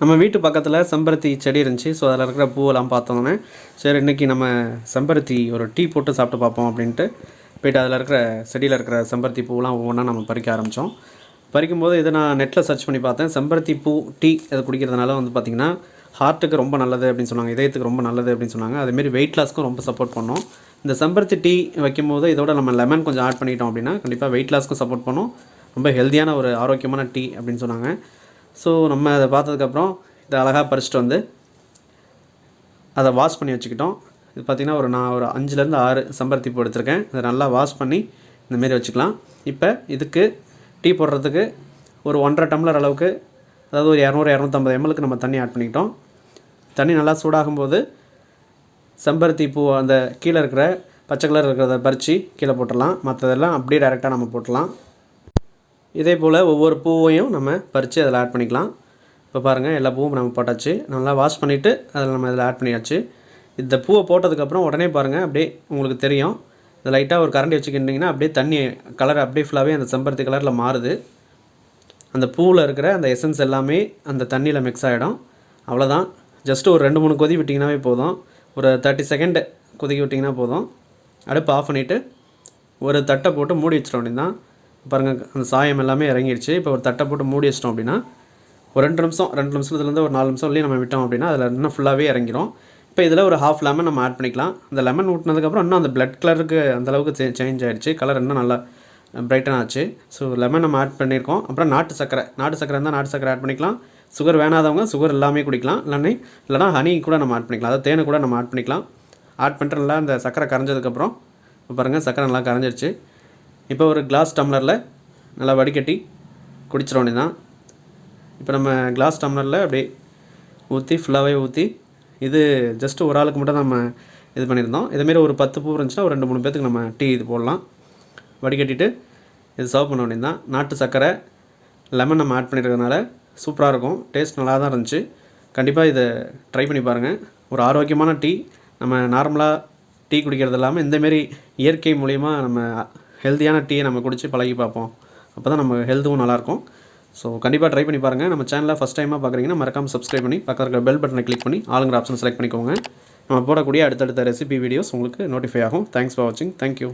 நம்ம வீட்டு பக்கத்தில் செம்பருத்தி செடி இருந்துச்சு. ஸோ அதில் இருக்கிற பூவெல்லாம் பார்த்தோன்னே சரி இன்றைக்கி நம்ம செம்பருத்தி ஒரு டீ போட்டு சாப்பிட்டு பார்ப்போம் அப்படின்ட்டு போயிட்டு அதில் இருக்கிற செடியில் இருக்கிற செம்பருத்தி பூவெலாம் ஒவ்வொன்றா நம்ம பறிக்க ஆரம்பித்தோம் பறிக்கும்போது இதை நான் நெட்டில் சர்ச் பண்ணி பார்த்தேன். செம்பருத்தி பூ டீ அதை குடிக்கிறதுனால வந்து பார்த்திங்கன்னா ஹார்ட்டுக்கு ரொம்ப நல்லது அப்படின்னு சொன்னாங்க. இதயத்துக்கு ரொம்ப நல்லது அப்படின்னு சொன்னாங்க. அதேமாரி வெயிட் லாஸ்க்கும் ரொம்ப சப்போர்ட் பண்ணோம். இந்த செம்பருத்தி டீ வைக்கும்போது இதோட நம்ம லெமன் கொஞ்சம் ஆட் பண்ணிட்டோம் அப்படின்னா கண்டிப்பாக வெயிட் லாஸ்க்கும் சப்போர்ட் பண்ணும். ரொம்ப ஹெல்த்தியான ஒரு ஆரோக்கியமான டீ அப்படின்னு சொன்னாங்க. ஸோ நம்ம அதை பார்த்ததுக்கப்புறம் இதை அழகாக பறிச்சிட்டு வந்து அதை வாஷ் பண்ணி வச்சுக்கிட்டோம். இது பார்த்திங்கன்னா ஒரு நான் ஒரு அஞ்சுலேருந்து ஆறு செம்பருத்தி பூ எடுத்திருக்கேன். இதை நல்லா வாஷ் பண்ணி இந்தமாரி வச்சுக்கலாம். இப்போ இதுக்கு டீ போடுறதுக்கு ஒரு ஒன்றரை டம்ளர் அளவுக்கு அதாவது ஒரு இரநூறு இரநூத்தம்பது எம்எலுக்கு நம்ம தண்ணி ஆட் பண்ணிக்கிட்டோம். தண்ணி நல்லா சூடாகும்போது செம்பருத்தி பூ அந்த கீழே இருக்கிற பச்சை கலர் இருக்கிறத பறித்து கீழே போட்டுடலாம். மற்றதெல்லாம் அப்படியே டைரெக்டாக நம்ம போட்டலாம் இதே போல் ஒவ்வொரு பூவையும் நம்ம பறித்து அதில் ஆட் பண்ணிக்கலாம். இப்போ பாருங்கள் எல்லா பூவும் நம்ம போட்டாச்சு. நல்லா வாஷ் பண்ணிவிட்டு அதில் நம்ம இதில் ஆட் பண்ணியாச்சு. இந்த பூவை போட்டதுக்கப்புறம் உடனே பாருங்கள் அப்படியே உங்களுக்கு தெரியும். இது லைட்டாக ஒரு கரண்டி வச்சுக்கிட்டிங்கன்னா அப்படியே தண்ணி கலர் அப்படியே ஃபுல்லாகவே அந்த செம்பருத்தி கலரில் மாறுது. அந்த பூவில் இருக்கிற அந்த எசன்ஸ் எல்லாமே அந்த தண்ணியில் மிக்ஸ் ஆகிடும் அவ்வளோதான் ஜஸ்ட்டு ஒரு ரெண்டு மூணு கொதி விட்டிங்கனாவே போதும். ஒரு தேர்ட்டி செகண்ட் கொதிக்க விட்டிங்கன்னா போதும். அடுப்பு ஆஃப் பண்ணிவிட்டு ஒரு தட்டை போட்டு மூடி வச்சிட்டோம் அப்படின்னா பாருங்கள் அந்த சாயம் எல்லாமே இறங்கிடுச்சு இப்போ ஒரு தட்டை போட்டு மூடி வச்சிட்டோம் அப்படின்னா ஒரு ரெண்டு நிமிஷம் ரெண்டு நிமிஷத்துலேருந்து ஒரு நாலு நிமிஷம் நம்ம விட்டோம் அப்படின்னா அதில் இன்னும் ஃபுல்லாகவே இறங்கிடும் இப்போ இதில் ஒரு ஹாஃப் லெமன் நம்ம ஆட் பண்ணிக்கலாம். அந்த லெமன் ஊட்டினதுக்கப்புறம் இன்னும் அந்த பிளட் கலருக்கு அந்தளவுக்கு சே சேஞ்ச் ஆகிடுச்சு கலர் இன்னும் நல்லா பிரைட்டன் ஆச்சு. ஸோ லெமன் நம்ம ஆட் பண்ணியிருக்கோம் அப்புறம் நாட்டு சக்கரை நாட்டு சக்கரை இருந்தால் நாட்டு சக்கரை ஆட் பண்ணிக்கலாம். சுகர் வேணாதவங்க சுகர் எல்லாமே குடிக்கலாம். இல்லைன்னா இல்லைனா ஹனி கூட நம்ம ஆட் பண்ணிக்கலாம். அதாவது தேனை கூட நம்ம ஆட் பண்ணிக்கலாம். ஆட் பண்ணிட்டு நல்லா அந்த சக்கரை கரைஞ்சதுக்கப்புறம் இப்போ பாருங்கள் சக்கரை நல்லா கரைஞ்சிருச்சு. இப்போ ஒரு கிளாஸ் டம்ளரில் நல்லா வடிகட்டி குடிச்சிட வேண்டியதான் இப்போ நம்ம கிளாஸ் டம்ளரில் அப்படியே ஊற்றி ஃபுல்லாகவே ஊற்றி இது ஜஸ்ட் ஒரு ஆளுக்கு மட்டும் நம்ம இது பண்ணியிருந்தோம். இதேமாரி ஒரு பத்து பூ இருந்துச்சுன்னா ஒரு ரெண்டு மூணு பேத்துக்கு நம்ம டீ இது போடலாம். வடிகட்டிட்டு இது சர்வ் பண்ண வேண்டியது நாட்டு சர்க்கரை லெமன் நம்ம ஆட் பண்ணியிருக்கிறதுனால சூப்பராக இருக்கும். டேஸ்ட் நல்லா தான் இருந்துச்சு. கண்டிப்பாக இதை ட்ரை பண்ணி பாருங்கள் ஒரு ஆரோக்கியமான டீ. நம்ம நார்மலாக டீ குடிக்கிறது இல்லாமல் இந்தமாரி இயற்கை மூலிமா நம்ம ஹெல்த்தியான டீயை நம்ம குடித்து பழகி பார்ப்போம். அப்போ தான் நம்ம ஹெல்த்தும் நல்லாயிருக்கும். ஸோ கண்டிப்பாக ட்ரை பண்ணி பாருங்கள் நம்ம சேனலில் ஃபஸ்ட் டைமாக பார்க்குறீங்கன்னா மறக்காமல் சப்ஸ்கிரைப் பண்ணி பக்கத்தில் இருக்கிற பெல் பட்டனை கிளிக் பண்ணி ஆளுங்கிற ஆப்ஷன் செலக்ட் பண்ணிக்கோங்க. நம்ம போடக்கூடிய அடுத்தடுத்த ரெசிபி வீடியோஸ் உங்களுக்கு நோட்டிஃபை ஆகும். தேங்க்ஸ் ஃபார் வாட்சிங் தேங்க்யூ